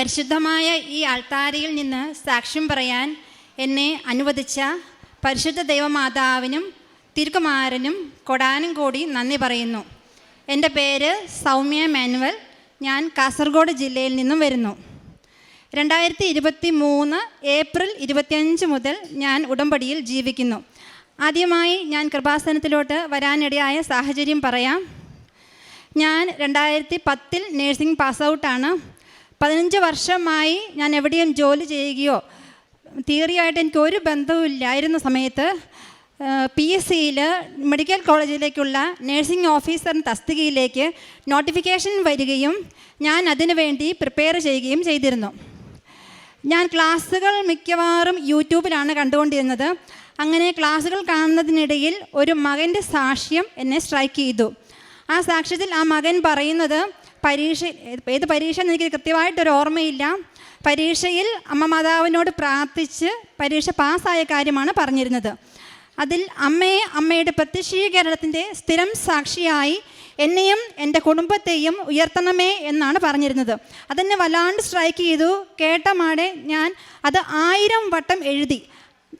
പരിശുദ്ധമായ ഈ ആൾത്താരയിൽ നിന്ന് സാക്ഷ്യം പറയാൻ എന്നെ അനുവദിച്ച പരിശുദ്ധ ദൈവമാതാവിനും തിരുക്കുമാരനും കൊടാനും കൂടി നന്ദി പറയുന്നു. എന്റെ പേര് സൗമ്യ മാനുവൽ. ഞാൻ കാസർഗോഡ് ജില്ലയിൽ നിന്നും വരുന്നു. രണ്ടായിരത്തി ഇരുപത്തി മൂന്ന് ഏപ്രിൽ ഇരുപത്തിയഞ്ച് മുതൽ ഞാൻ ഉടമ്പടിയിൽ ജീവിക്കുന്നു. ആദ്യമായി ഞാൻ കൃപാസനത്തിലോട്ട് വരാനിടയായ സാഹചര്യം പറയാം. ഞാൻ രണ്ടായിരത്തി പത്തിൽ നേഴ്സിംഗ് പാസ് ഔട്ടാണ് പതിനഞ്ച് വർഷമായി ഞാൻ എവിടെയും ജോലി ചെയ്യുകയോ തിയറിയായിട്ട് എനിക്ക് ഒരു ബന്ധവുമില്ലായിരുന്ന സമയത്ത് പി എസ് സിയിൽ മെഡിക്കൽ കോളേജിലേക്കുള്ള നേഴ്സിംഗ് ഓഫീസർ തസ്തികയിലേക്ക് നോട്ടിഫിക്കേഷൻ വരികയും ഞാൻ അതിനു വേണ്ടി പ്രിപ്പയർ ചെയ്യുകയും ചെയ്തിരുന്നു. ഞാൻ ക്ലാസ്സുകൾ മിക്കവാറും യൂട്യൂബിലാണ് കണ്ടുകൊണ്ടിരുന്നത്. അങ്ങനെ ക്ലാസ്സുകൾ കാണുന്നതിനിടയിൽ ഒരു മകന്റെ സാക്ഷ്യം എന്നെ സ്ട്രൈക്ക് ചെയ്തു. ആ സാക്ഷ്യത്തിൽ ആ മകൻ പറയുന്നത് പരീക്ഷ ഏത് പരീക്ഷ എനിക്ക് കൃത്യമായിട്ടൊരു ഓർമ്മയില്ല. പരീക്ഷയിൽ അമ്മ മാതാവിനോട് പ്രാർത്ഥിച്ച് പരീക്ഷ പാസ്സായ കാര്യമാണ് പറഞ്ഞിരുന്നത്. അതിൽ അമ്മയെ അമ്മയുടെ പ്രത്യക്ഷീകരണത്തിന്റെ സ്ഥിരം സാക്ഷിയായി എന്നെയും എന്റെ കുടുംബത്തെയും ഉയർത്തണമേ എന്നാണ് പറഞ്ഞിരുന്നത്. അതെന്നെ വല്ലാണ്ട് സ്ട്രൈക്ക് ചെയ്തു. കേട്ട മാടെ ഞാൻ അത് ആയിരം വട്ടം എഴുതി.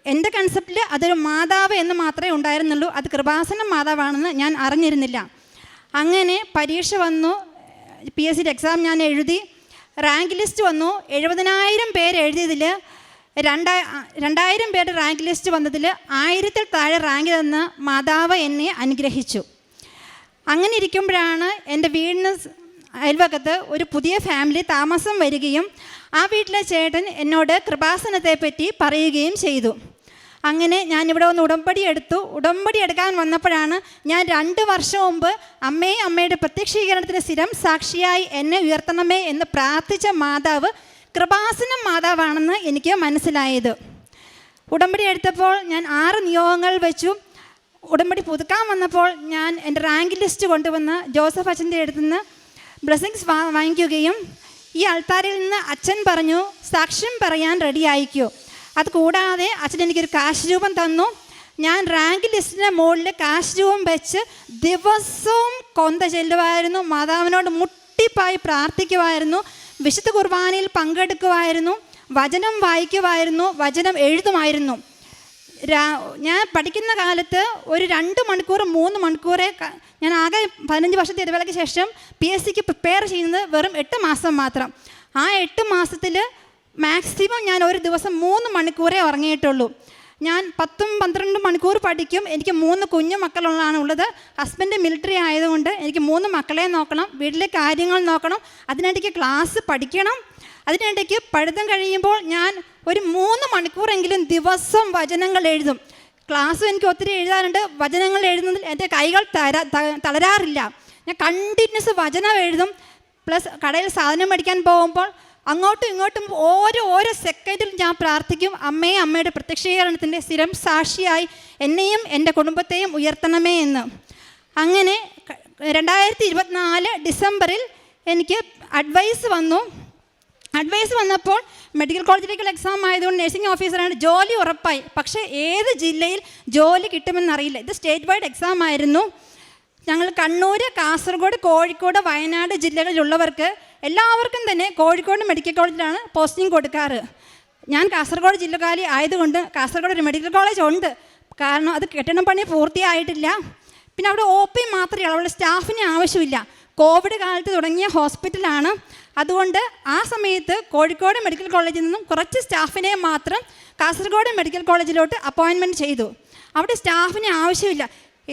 എന്റെ കൺസെപ്റ്റിൽ അതൊരു മാതാവ് എന്ന് മാത്രമേ ഉണ്ടായിരുന്നുള്ളൂ. അത് കൃപാസന മാതാവാണെന്ന് ഞാൻ അറിഞ്ഞിരുന്നില്ല. അങ്ങനെ പരീക്ഷ വന്നു. പി എസ് സിയുടെ എക്സാം ഞാൻ എഴുതി. റാങ്ക് ലിസ്റ്റ് വന്നു. എഴുപതിനായിരം പേര് എഴുതിയതിൽ രണ്ടായി രണ്ടായിരം പേരുടെ റാങ്ക് ലിസ്റ്റ് വന്നതിൽ ആയിരത്തിൽ താഴെ റാങ്ക് തന്ന് മാതാവ് എന്നെ അനുഗ്രഹിച്ചു. അങ്ങനെ ഇരിക്കുമ്പോഴാണ് എന്റെ വീടിന് അയൽവക്കത്ത് ഒരു പുതിയ ഫാമിലി താമസം വരികയും ആ വീട്ടിലെ ചേട്ടൻ എന്നോട് കൃപാസനത്തെ പറ്റി പറയുകയും ചെയ്തു. അങ്ങനെ ഞാനിവിടെ ഒന്ന് ഉടമ്പടി എടുത്തു. ഉടമ്പടി എടുക്കാൻ വന്നപ്പോഴാണ് ഞാൻ രണ്ട് വർഷം മുമ്പ് അമ്മയെ അമ്മയുടെ പ്രത്യക്ഷീകരണത്തിന് സ്ഥിരം സാക്ഷിയായി എന്നെ ഉയർത്തണമേ എന്ന് പ്രാർത്ഥിച്ച മാതാവ് കൃപാസനം മാതാവാണെന്ന് എനിക്ക് മനസ്സിലായത്. ഉടമ്പടി എടുത്തപ്പോൾ ഞാൻ ആറ് നിയോഗങ്ങൾ വെച്ചു. ഉടമ്പടി പുതുക്കാൻ വന്നപ്പോൾ ഞാൻ എന്റെ റാങ്ക് ലിസ്റ്റ് കൊണ്ടുവന്ന് ജോസഫ് അച്ഛന്റെ അടുത്ത് നിന്ന് ബ്ലെസ്സിങ്സ് വാങ്ങിക്കുകയും ഈ ആൾത്താരിൽ നിന്ന് അച്ഛൻ പറഞ്ഞു സാക്ഷ്യം പറയാൻ റെഡി ആയിക്കോ അത് കൂടാതെ അച്ഛൻ എനിക്കൊരു കാശ് രൂപം തന്നു. ഞാൻ റാങ്ക് ലിസ്റ്റിന്റെ മുകളിൽ കാശ് രൂപം വെച്ച് ദിവസവും കൊന്ത ചെല്ലുമായിരുന്നു മാതാവിനോട് മുട്ടിപ്പായി പ്രാർത്ഥിക്കുമായിരുന്നു വിശുദ്ധ കുർബാനയിൽ പങ്കെടുക്കുമായിരുന്നു വചനം വായിക്കുമായിരുന്നു വചനം എഴുതുമായിരുന്നു. ഞാൻ പഠിക്കുന്ന കാലത്ത് ഒരു രണ്ട് മണിക്കൂർ മൂന്ന് മണിക്കൂറെ ഞാൻ ആകെ പതിനഞ്ച് വർഷത്തെ ഇടവേളയ്ക്ക് ശേഷം പി എസ് സിക്ക് പ്രിപ്പയർ ചെയ്യുന്നത് വെറും എട്ട് മാസം മാത്രം. ആ എട്ട് മാസത്തിൽ മാക്സിമം ഞാൻ ഒരു ദിവസം മൂന്ന് മണിക്കൂറേ ഉറങ്ങിയിട്ടുള്ളൂ. ഞാൻ പത്തും പന്ത്രണ്ടും മണിക്കൂർ പഠിക്കും. എനിക്ക് മൂന്ന് കുഞ്ഞു മക്കളുള്ളതാണ് ഉള്ളത്. ഹസ്ബൻഡ് മിലിറ്ററി ആയതുകൊണ്ട് എനിക്ക് മൂന്ന് മക്കളെ നോക്കണം. വീട്ടിലെ കാര്യങ്ങൾ നോക്കണം. അതിനിടയ്ക്ക് ക്ലാസ് പഠിക്കണം. അതിനിടയ്ക്ക് പഠിത്തം കഴിയുമ്പോൾ ഞാൻ ഒരു മൂന്ന് മണിക്കൂറെങ്കിലും ദിവസം വചനങ്ങൾ എഴുതും. ക്ലാസ്സും എനിക്ക് ഒത്തിരി എഴുതാറുണ്ട്. വചനങ്ങൾ എഴുതുന്നതിൽ എന്റെ കൈകൾ തളരാറില്ല. ഞാൻ കണ്ടിന്യൂസ് വചനം എഴുതും. പ്ലസ് കടയിൽ സാധനം മേടിക്കാൻ പോകുമ്പോൾ അങ്ങോട്ടും ഇങ്ങോട്ടും ഓരോ ഓരോ സെക്കൻഡിലും ഞാൻ പ്രാർത്ഥിക്കും അമ്മയെ അമ്മയുടെ പ്രത്യക്ഷീകരണത്തിന്റെ സ്ഥിരം സാക്ഷിയായി എന്നെയും എന്റെ കുടുംബത്തെയും ഉയർത്തണമേ എന്ന്. അങ്ങനെ രണ്ടായിരത്തി ഇരുപത്തിനാല് ഡിസംബറിൽ എനിക്ക് അഡ്വൈസ് വന്നു. അഡ്വൈസ് വന്നപ്പോൾ മെഡിക്കൽ കോളേജിലേക്കുള്ള എക്സാം ആയതുകൊണ്ട് നഴ്സിംഗ് ഓഫീസറാണ് ജോലി ഉറപ്പായി. പക്ഷേ ഏത് ജില്ലയിൽ ജോലി കിട്ടുമെന്നറിയില്ല. ഇത് സ്റ്റേറ്റ് വൈഡ് എക്സാം ആയിരുന്നു. ഞങ്ങൾ കണ്ണൂർ കാസർഗോഡ് കോഴിക്കോട് വയനാട് ജില്ലകളിലുള്ളവർക്ക് എല്ലാവർക്കും തന്നെ കോഴിക്കോട് മെഡിക്കൽ കോളേജിലാണ് പോസ്റ്റിംഗ് കൊടുക്കാറ്. ഞാൻ കാസർഗോഡ് ജില്ലക്കാരി ആയതുകൊണ്ട് കാസർഗോഡ് ഒരു മെഡിക്കൽ കോളേജ് ഉണ്ട്. കാരണം അത് കെട്ടിടം പണി പൂർത്തിയായിട്ടില്ല. പിന്നെ അവിടെ ഒ പി മാത്രമേ ഉള്ളൂ. അവിടെ സ്റ്റാഫിന് ആവശ്യമില്ല. കോവിഡ് കാലത്ത് തുടങ്ങിയ ഹോസ്പിറ്റലാണ്. അതുകൊണ്ട് ആ സമയത്ത് കോഴിക്കോട് മെഡിക്കൽ കോളേജിൽ നിന്നും കുറച്ച് സ്റ്റാഫിനെ മാത്രം കാസർഗോഡ് മെഡിക്കൽ കോളേജിലോട്ട് അപ്പോയിൻമെന്റ് ചെയ്തു. അവിടെ സ്റ്റാഫിന് ആവശ്യമില്ല.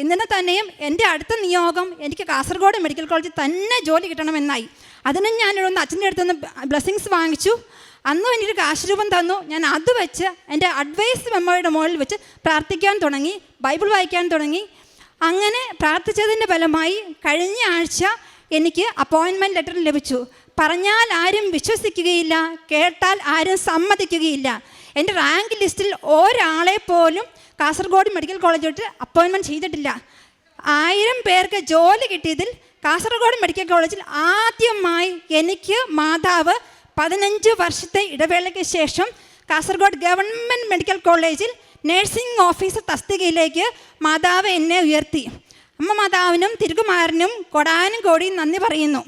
എന്നിട്ട് തന്നെയും എന്റെ അടുത്ത നിയോഗം എനിക്ക് കാസർഗോഡ് മെഡിക്കൽ കോളേജിൽ തന്നെ ജോലി കിട്ടണമെന്നായി. അതിനും ഞാനൊന്ന് അച്ഛന്റെ അടുത്ത് നിന്ന് ബ്ലെസ്സിങ്സ് വാങ്ങിച്ചു. അന്നും എനിക്കൊരു കാശ് രൂപം തന്നു. ഞാൻ അത് വെച്ച് എന്റെ അഡ്വൈസ് മെമ്മോയുടെ മുകളിൽ വെച്ച് പ്രാർത്ഥിക്കാൻ തുടങ്ങി ബൈബിൾ വായിക്കാൻ തുടങ്ങി. അങ്ങനെ പ്രാർത്ഥിച്ചതിന്റെ ഫലമായി കഴിഞ്ഞ ആഴ്ച എനിക്ക് അപ്പോയിൻമെന്റ് ലെറ്റർ ലഭിച്ചു. പറഞ്ഞാൽ ആരും വിശ്വസിക്കുകയില്ല കേട്ടാൽ ആരും സമ്മതിക്കുകയില്ല. എന്റെ റാങ്ക് ലിസ്റ്റിൽ ഒരാളെ പോലും കാസർഗോഡ് മെഡിക്കൽ കോളേജിലോട്ട് അപ്പോയിൻമെന്റ് ചെയ്തിട്ടില്ല. ആയിരം പേർക്ക് ജോലി കിട്ടിയതിൽ കാസർഗോഡ് മെഡിക്കൽ കോളേജിൽ ആദ്യമായി എനിക്ക് മാതാവ് പതിനഞ്ച് വർഷത്തെ ഇടവേളയ്ക്ക് ശേഷം കാസർഗോഡ് ഗവൺമെന്റ് മെഡിക്കൽ കോളേജിൽ നഴ്സിംഗ് ഓഫീസർ തസ്തികയിലേക്ക് മാതാവ് എന്നെ ഉയർത്തി. അമ്മ മാതാവിനും തിരുകുമാരനും കൊടാനും കോടിയും നന്ദി പറയുന്നു.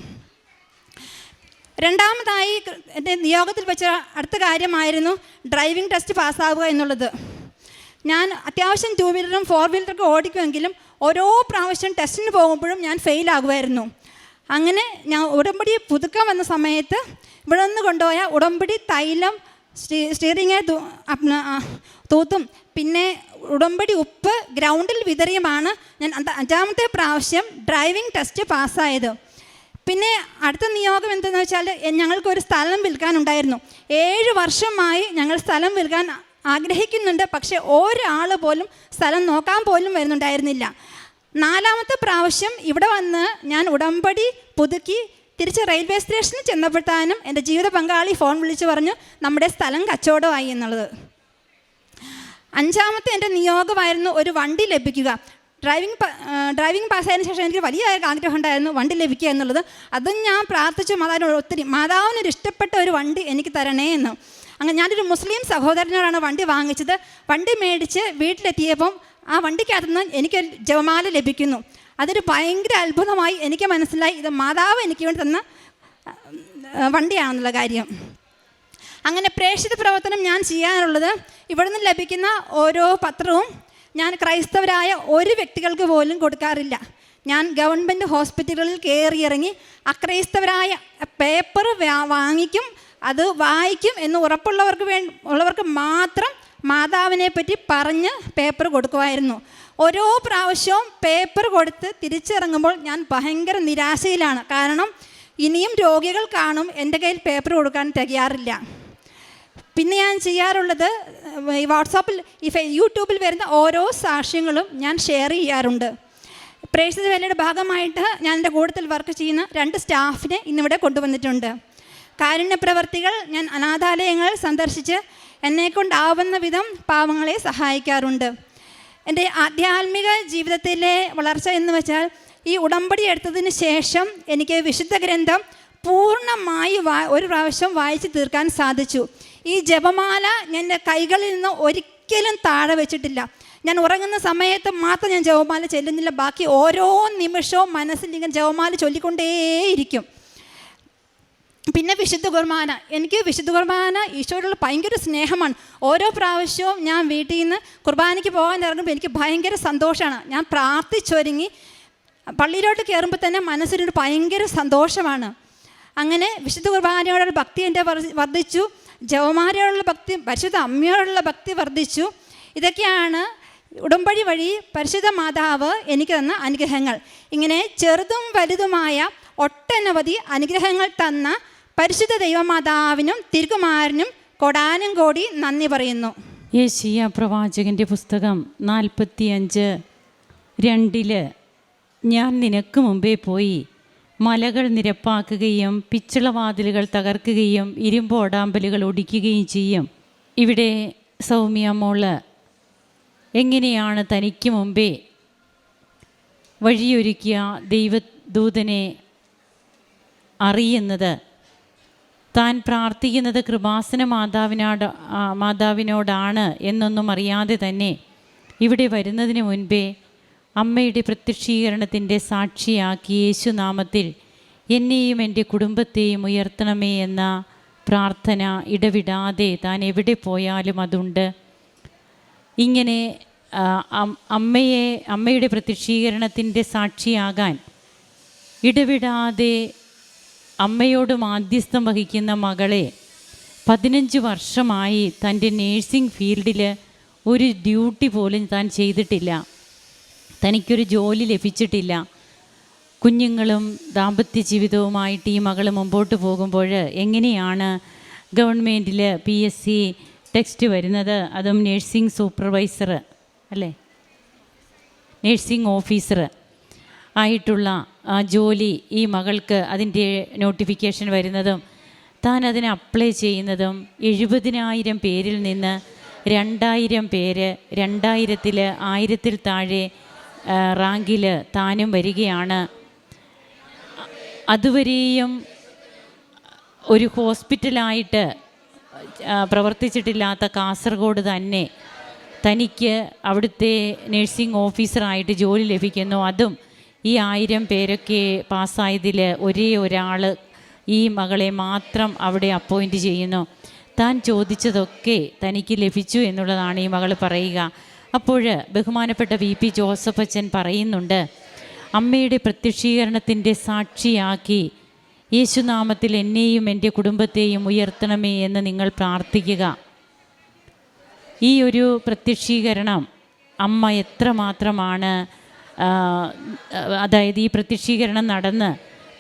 രണ്ടാമതായി എന്റെ നിയോഗത്തിൽ വെച്ച അടുത്ത കാര്യമായിരുന്നു ഡ്രൈവിംഗ് ടെസ്റ്റ് പാസ്സാവുക എന്നുള്ളത്. ഞാൻ അത്യാവശ്യം ടൂ വീലറും ഫോർ വീലറൊക്കെ ഓടിക്കുമെങ്കിലും ഓരോ പ്രാവശ്യം ടെസ്റ്റിന് പോകുമ്പോഴും ഞാൻ ഫെയിലാകുമായിരുന്നു അങ്ങനെ ഞാൻ ഉടമ്പടി പുതുക്കം വന്ന സമയത്ത് ഇവിടെ നിന്ന് കൊണ്ടുപോയ ഉടമ്പടി തൈലം സ്റ്റീ സ്റ്റിയറിങ് തൂ തൂത്തും. പിന്നെ ഉടമ്പടി ഉപ്പ് ഗ്രൗണ്ടിൽ വിതറിയുമാണ് ഞാൻ അഞ്ചാമത്തെ പ്രാവശ്യം ഡ്രൈവിംഗ് ടെസ്റ്റ് പാസ്സായത്. പിന്നെ അടുത്ത നിയോഗം എന്തെന്ന് വെച്ചാൽ ഞങ്ങൾക്കൊരു സ്ഥലം വിൽക്കാനുണ്ടായിരുന്നു. ഏഴ് വർഷമായി ഞങ്ങൾ സ്ഥലം വിൽക്കാൻ ആഗ്രഹിക്കുന്നുണ്ട്. പക്ഷേ ഒരാൾ പോലും സ്ഥലം നോക്കാൻ പോലും വരുന്നുണ്ടായിരുന്നില്ല. നാലാമത്തെ പ്രാവശ്യം ഇവിടെ വന്ന് ഞാൻ ഉടമ്പടി പുതുക്കി തിരിച്ച് റെയിൽവേ സ്റ്റേഷനിൽ ചെന്നപ്പോഴത്താനും എന്റെ ജീവിത പങ്കാളി ഫോൺ വിളിച്ച് പറഞ്ഞു നമ്മുടെ സ്ഥലം കച്ചവടമായി എന്നുള്ളത്. അഞ്ചാമത്തെ എന്റെ നിയോഗമായിരുന്നു ഒരു വണ്ടി ലഭിക്കുക. ഡ്രൈവിംഗ് ഡ്രൈവിംഗ് പാസ്സായതിനു ശേഷം എനിക്ക് വലിയ ആഗ്രഹം ഉണ്ടായിരുന്നു വണ്ടി ലഭിക്കുക എന്നുള്ളത്. അതും ഞാൻ പ്രാർത്ഥിച്ചു മാതാവിനോട് ഒത്തിരി മാതാവിനൊരു ഇഷ്ടപ്പെട്ട ഒരു വണ്ടി എനിക്ക് തരണേ എന്ന്. അങ്ങനെ ഞാനൊരു മുസ്ലിം സഹോദരനോടാണ് വണ്ടി വാങ്ങിച്ചത്. വണ്ടി മേടിച്ച് വീട്ടിലെത്തിയപ്പം ആ വണ്ടിക്കകത്തുനിന്ന് എനിക്കൊരു ജപമാല ലഭിക്കുന്നു. അതൊരു ഭയങ്കര അത്ഭുതമായി എനിക്ക് മനസ്സിലായി. ഇത് മാതാവ് എനിക്ക് വേണ്ടി തന്ന വണ്ടിയാണെന്നുള്ള കാര്യം. അങ്ങനെ പ്രേക്ഷിത പ്രവർത്തനം ഞാൻ ചെയ്യാനുള്ളത് ഇവിടുന്ന് ലഭിക്കുന്ന ഓരോ പത്രവും ഞാൻ ക്രൈസ്തവരായ ഒരു വ്യക്തികൾക്ക് പോലും കൊടുക്കാറില്ല. ഞാൻ ഗവൺമെന്റ് ഹോസ്പിറ്റലുകളിൽ കയറിയിറങ്ങി അക്രൈസ്തവരായ പേപ്പർ വാങ്ങിക്കും അത് വായിക്കും എന്ന് ഉറപ്പുള്ളവർക്ക് വേ ഉള്ളവർക്ക് മാത്രം മാതാവിനെ പറ്റി പറഞ്ഞ് പേപ്പർ കൊടുക്കുമായിരുന്നു. ഓരോ പ്രാവശ്യവും പേപ്പർ കൊടുത്ത് തിരിച്ചിറങ്ങുമ്പോൾ ഞാൻ ഭയങ്കര നിരാശയിലാണ്. കാരണം ഇനിയും രോഗികൾ കാണും എന്റെ കയ്യിൽ പേപ്പർ കൊടുക്കാൻ തികയാറില്ല. പിന്നെ ഞാൻ ചെയ്യാറുള്ളത് ഈ വാട്സാപ്പിൽ ഈ യൂട്യൂബിൽ വരുന്ന ഓരോ സാക്ഷ്യങ്ങളും ഞാൻ ഷെയർ ചെയ്യാറുണ്ട്. പ്രേക്ഷിത വേലയുടെ ഭാഗമായിട്ട് ഞാൻ എന്റെ കൂടുതൽ വർക്ക് ചെയ്യുന്ന രണ്ട് സ്റ്റാഫിനെ ഇന്നിവിടെ കൊണ്ടുവന്നിട്ടുണ്ട്. കാരുണ്യ പ്രവർത്തികൾ ഞാൻ അനാഥാലയങ്ങൾ സന്ദർശിച്ച് എന്നെക്കൊണ്ടാവുന്ന വിധം പാവങ്ങളെ സഹായിക്കാറുണ്ട്. എന്റെ ആധ്യാത്മിക ജീവിതത്തിലെ വളർച്ച എന്ന് വെച്ചാൽ ഈ ഉടമ്പടി എടുത്തതിന് ശേഷം എനിക്ക് വിശുദ്ധ ഗ്രന്ഥം പൂർണമായി ഒരു പ്രാവശ്യം വായിച്ചു തീർക്കാൻ സാധിച്ചു. ഈ ജപമാല എന്റെ കൈകളിൽ നിന്ന് ഒരിക്കലും താഴെ വെച്ചിട്ടില്ല. ഞാൻ ഉറങ്ങുന്ന സമയത്ത് മാത്രം ഞാൻ ജപമാല ചെല്ലുന്നില്ല. ബാക്കി ഓരോ നിമിഷവും മനസ്സിൽ ഇങ്ങനെ ജപമാല ചൊല്ലിക്കൊണ്ടേയിരിക്കും. പിന്നെ വിശുദ്ധ കുർബാന. എനിക്ക് വിശുദ്ധ കുർബാന ഈശോയോടുള്ള ഭയങ്കര സ്നേഹമാണ്. ഓരോ പ്രാവശ്യവും ഞാൻ വീട്ടിൽ നിന്ന് കുർബാനയ്ക്ക് പോകാൻ ഇറങ്ങുമ്പോൾ എനിക്ക് ഭയങ്കര സന്തോഷമാണ്. ഞാൻ പ്രാർത്ഥിച്ചൊരുങ്ങി. പള്ളിയിലോട്ട് കയറുമ്പോൾ തന്നെ മനസ്സിനൊരു ഭയങ്കര സന്തോഷമാണ്. അങ്ങനെ വിശുദ്ധ കുർബാനയോടുള്ള ഭക്തി എന്റെ വർദ്ധി- വർദ്ധിച്ചു. ജവമാരയോടുള്ള ഭക്തി പരിശുദ്ധ അമ്മയോടുള്ള ഭക്തി വർദ്ധിച്ചു. ഇതൊക്കെയാണ് ഉടമ്പടി വഴി പരിശുദ്ധ മാതാവ് എനിക്ക് തന്ന അനുഗ്രഹങ്ങൾ. ഇങ്ങനെ ചെറുതും വലുതുമായ ഒട്ടനവധി അനുഗ്രഹങ്ങൾ തന്ന പരിശുദ്ധ ദൈവമാതാവിനും തിരുകുമാരനും കൊടാനും കോടി നന്ദി പറയുന്നു. യേശയ്യ പ്രവാചകന്റെ പുസ്തകം നാൽപ്പത്തിയഞ്ച് രണ്ടിൽ ഞാൻ നിനക്ക് മുമ്പേ പോയി മലകൾ നിരപ്പാക്കുകയും പിച്ചളവാതിലുകൾ തകർക്കുകയും ഇരുമ്പോടാമ്പലുകൾ ഒടിക്കുകയും ചെയ്യും. ഇവിടെ സൗമ്യ മോൾ എങ്ങനെയാണ് തനിക്ക് മുമ്പേ വഴിയൊരുക്കിയ ദൈവദൂതനെ അറിയുന്നത്? താൻ പ്രാർത്ഥിക്കുന്നത് കൃപാസന മാതാവിനോട് മാതാവിനോടാണ് എന്നൊന്നും അറിയാതെ തന്നെ ഇവിടെ വരുന്നതിന് മുൻപേ അമ്മയുടെ പ്രത്യക്ഷീകരണത്തിന്റെ സാക്ഷിയാക്കി യേശുനാമത്തിൽ എന്നെയും എന്റെ കുടുംബത്തെയും ഉയർത്തണമേ എന്ന പ്രാർത്ഥന ഇടവിടാതെ താൻ എവിടെ പോയാലും അതുണ്ട്. ഇങ്ങനെ അമ്മയെ അമ്മയുടെ പ്രത്യക്ഷീകരണത്തിന്റെ സാക്ഷിയാകാൻ ഇടവിടാതെ അമ്മയോട് മാധ്യസ്ഥം വഹിക്കുന്ന മകളെ പതിനഞ്ച് വർഷമായി തന്റെ നേഴ്സിംഗ് ഫീൽഡിൽ ഒരു ഡ്യൂട്ടി പോലും താൻ ചെയ്തിട്ടില്ല. തനിക്കൊരു ജോലി ലഭിച്ചിട്ടില്ല. കുഞ്ഞുങ്ങളും ദാമ്പത്യ ജീവിതവുമായിട്ട് ഈ മകൾ മുമ്പോട്ട് പോകുമ്പോൾ എങ്ങനെയാണ് ഗവൺമെന്റിൽ പി എസ് സി ടെക്സ്റ്റ് വരുന്നത്? അതും നേഴ്സിംഗ് സൂപ്പർവൈസർ അല്ലേ? നേഴ്സിംഗ് ഓഫീസർ ആയിട്ടുള്ള ആ ജോലി ഈ മകൾക്ക് അതിന്റെ നോട്ടിഫിക്കേഷൻ വരുന്നതും താൻ അതിന് അപ്ലൈ ചെയ്യുന്നതും എഴുപതിനായിരം പേരിൽ നിന്ന് രണ്ടായിരം പേര് രണ്ടായിരത്തിൽ ആയിരത്തിൽ താഴെ റാങ്കിൽ താനും വരികയാണ്. അതുവരെയും ഒരു ഹോസ്പിറ്റലായിട്ട് പ്രവർത്തിച്ചിട്ടില്ലാത്ത കാസർഗോഡ് തന്നെ തനിക്ക് അവിടുത്തെ നഴ്സിംഗ് ഓഫീസറായിട്ട് ജോലി ലഭിക്കുന്നു. അതും ഈ ആയിരം പേരൊക്കെ പാസ്സായതിൽ ഒരേ ഒരാൾ ഈ മകളെ മാത്രം അവിടെ അപ്പോയിന്റ് ചെയ്യുന്നു. താൻ ചോദിച്ചതൊക്കെ തനിക്ക് ലഭിച്ചു എന്നുള്ളതാണ് ഈ മകൾ പറയുക. അപ്പോൾ ബഹുമാനപ്പെട്ട വി പി ജോസഫ് അച്ഛൻ പറയുന്നുണ്ട് അമ്മയുടെ പ്രത്യക്ഷീകരണത്തിന്റെ സാക്ഷിയാക്കി യേശുനാമത്തിൽ എന്നെയും എന്റെ കുടുംബത്തെയും ഉയർത്തണമേ എന്ന് നിങ്ങൾ പ്രാർത്ഥിക്കുക. ഈ ഒരു പ്രത്യക്ഷീകരണം അമ്മ എത്രമാത്രമാണ് അതായത് ഈ പ്രത്യക്ഷീകരണം നടന്ന്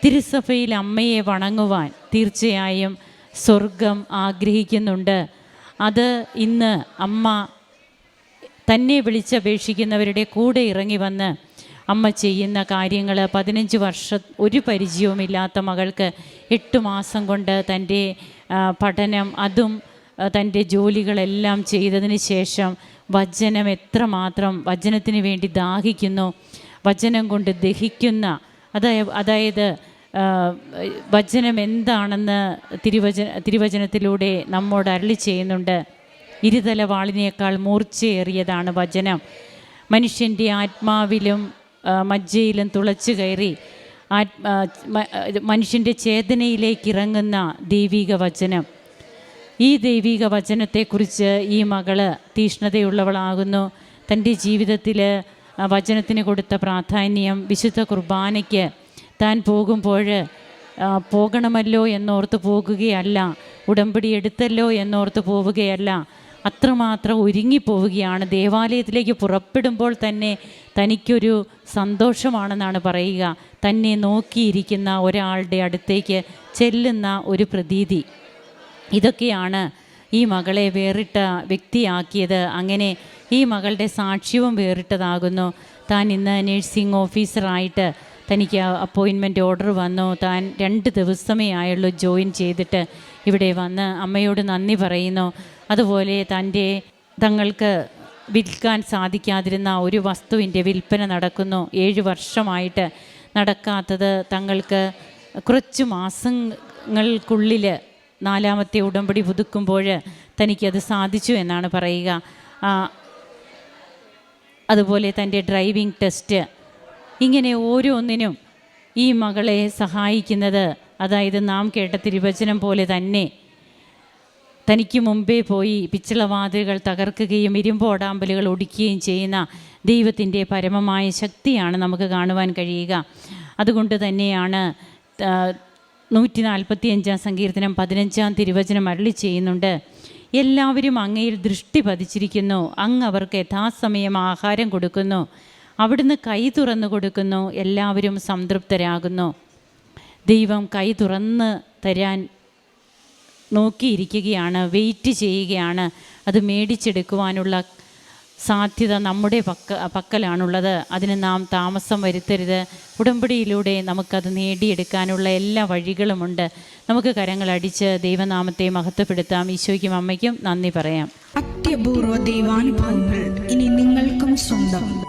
തിരുസഭയിൽ അമ്മയെ വണങ്ങുവാൻ തീർച്ചയായും സ്വർഗം ആഗ്രഹിക്കുന്നുണ്ട്. അത് ഇന്ന് അമ്മ തന്നെ വിളിച്ചപേക്ഷിക്കുന്നവരുടെ കൂടെ ഇറങ്ങി വന്ന് അമ്മ ചെയ്യുന്ന കാര്യങ്ങൾ പതിനഞ്ച് വർഷം ഒരു പരിചയവുമില്ലാത്ത മകൾക്ക് എട്ട് മാസം കൊണ്ട് തന്റെ പഠനം അതും തന്റെ ജോലികളെല്ലാം ചെയ്തതിന് ശേഷം വചനം എത്രമാത്രം വചനത്തിന് വേണ്ടി ദാഹിക്കുന്നു വചനം കൊണ്ട് ദഹിക്കുന്ന അതായത് അതായത് വചനം എന്താണെന്ന് തിരുവചന തിരുവചനത്തിലൂടെ നമ്മോട് അരളി ചെയ്യുന്നുണ്ട്. ഇരുതല വാളിനേക്കാൾ മൂർച്ചയേറിയതാണ് വചനം. മനുഷ്യന്റെ ആത്മാവിലും മജ്ജയിലും തുളച്ചു കയറി മനുഷ്യന്റെ ചേതനയിലേക്ക് ഇറങ്ങുന്ന ദൈവിക വചനം. ഈ ദൈവിക വചനത്തെക്കുറിച്ച് ഈ മകൾ തീഷ്ണതയുള്ളവളാകുന്നു. തന്റെ ജീവിതത്തിൽ വചനത്തിന് കൊടുത്ത പ്രാധാന്യം വിശുദ്ധ കുർബാനയ്ക്ക് താൻ പോകുമ്പോൾ പോകണമല്ലോ എന്നോർത്ത് പോകുകയല്ല ഉടമ്പടി എടുത്തല്ലോ എന്നോർത്ത് പോവുകയല്ല അത്രമാത്രം ഒരുങ്ങിപ്പോവുകയാണ്. ദേവാലയത്തിലേക്ക് പുറപ്പെടുമ്പോൾ തന്നെ തനിക്കൊരു സന്തോഷമാണെന്നാണ് പറയുക. തന്നെ നോക്കിയിരിക്കുന്ന ഒരാളുടെ അടുത്തേക്ക് ചെല്ലുന്ന ഒരു പ്രതീതി. ഇതൊക്കെയാണ് ഈ മകളെ വേറിട്ട വ്യക്തിയാക്കിയത്. അങ്ങനെ ഈ മകളുടെ സാക്ഷ്യവും വേറിട്ടതാകുന്നു. താൻ ഇന്ന് നഴ്സിംഗ് ഓഫീസറായിട്ട് തനിക്ക് അപ്പോയിൻമെന്റ് ഓർഡർ വന്നു. താൻ രണ്ട് ദിവസമേ ആയുള്ളൂ ജോയിൻ ചെയ്തിട്ട് ഇവിടെ വന്ന് അമ്മയോട് നന്ദി പറയുന്നു. അതുപോലെ തന്റെ തങ്ങൾക്ക് വിൽക്കാൻ സാധിക്കാതിരുന്ന ഒരു വസ്തുവിന്റെ വിൽപ്പന നടക്കുന്നു. ഏഴ് വർഷമായിട്ട് നടക്കാത്തത് തങ്ങൾക്ക് കുറച്ച് മാസങ്ങൾക്കുള്ളിൽ നാലാമത്തെ ഉടമ്പടി പുതുക്കുമ്പോൾ തനിക്കത് സാധിച്ചു എന്നാണ് പറയുക. അതുപോലെ തന്റെ ഡ്രൈവിംഗ് ടെസ്റ്റ്. ഇങ്ങനെ ഓരോന്നിനും ഈ മകളെ സഹായിക്കുന്നത് അതായത് നാം കേട്ട തിരുവചനം പോലെ തന്നെ തനിക്ക് മുമ്പേ പോയി പിച്ചളവാതിലുകൾ തകർക്കുകയും ഇരുമ്പോടാമ്പലുകൾ ഒടിക്കുകയും ചെയ്യുന്ന ദൈവത്തിന്റെ പരമമായ ശക്തിയാണ് നമുക്ക് കാണുവാൻ കഴിയുക. അതുകൊണ്ട് തന്നെയാണ് നൂറ്റി നാൽപ്പത്തി അഞ്ചാം സങ്കീർത്തനം പതിനഞ്ചാം തിരുവചനം അരളി ചെയ്യുന്നുണ്ട്. എല്ലാവരും അങ്ങയിൽ ദൃഷ്ടി പതിച്ചിരിക്കുന്നു. അങ്ങ് അവർക്ക് യഥാസമയം ആഹാരം കൊടുക്കുന്നു. അവിടുന്ന് കൈ തുറന്നു കൊടുക്കുന്നു. എല്ലാവരും സംതൃപ്തരാകുന്നു. ദൈവം കൈ തുറന്ന് തരാൻ നോക്കിയിരിക്കുകയാണ് വെയിറ്റ് ചെയ്യുകയാണ്. അത് മേടിച്ചെടുക്കുവാനുള്ള സാധ്യത നമ്മുടെ പക്ക പക്കലാണുള്ളത്. അതിന് നാം താമസം വരുത്തരുത്. ഉടമ്പടിയിലൂടെ നമുക്കത് നേടിയെടുക്കാനുള്ള എല്ലാ വഴികളുമുണ്ട്. നമുക്ക് കരങ്ങളടിച്ച് ദൈവനാമത്തെ മഹത്വപ്പെടുത്താം. ഈശോയ്ക്കും അമ്മയ്ക്കും നന്ദി പറയാം. അത്യപൂർവ ദൈവാനുഭവങ്ങൾ ഇനി നിങ്ങൾക്കും സ്വന്തം.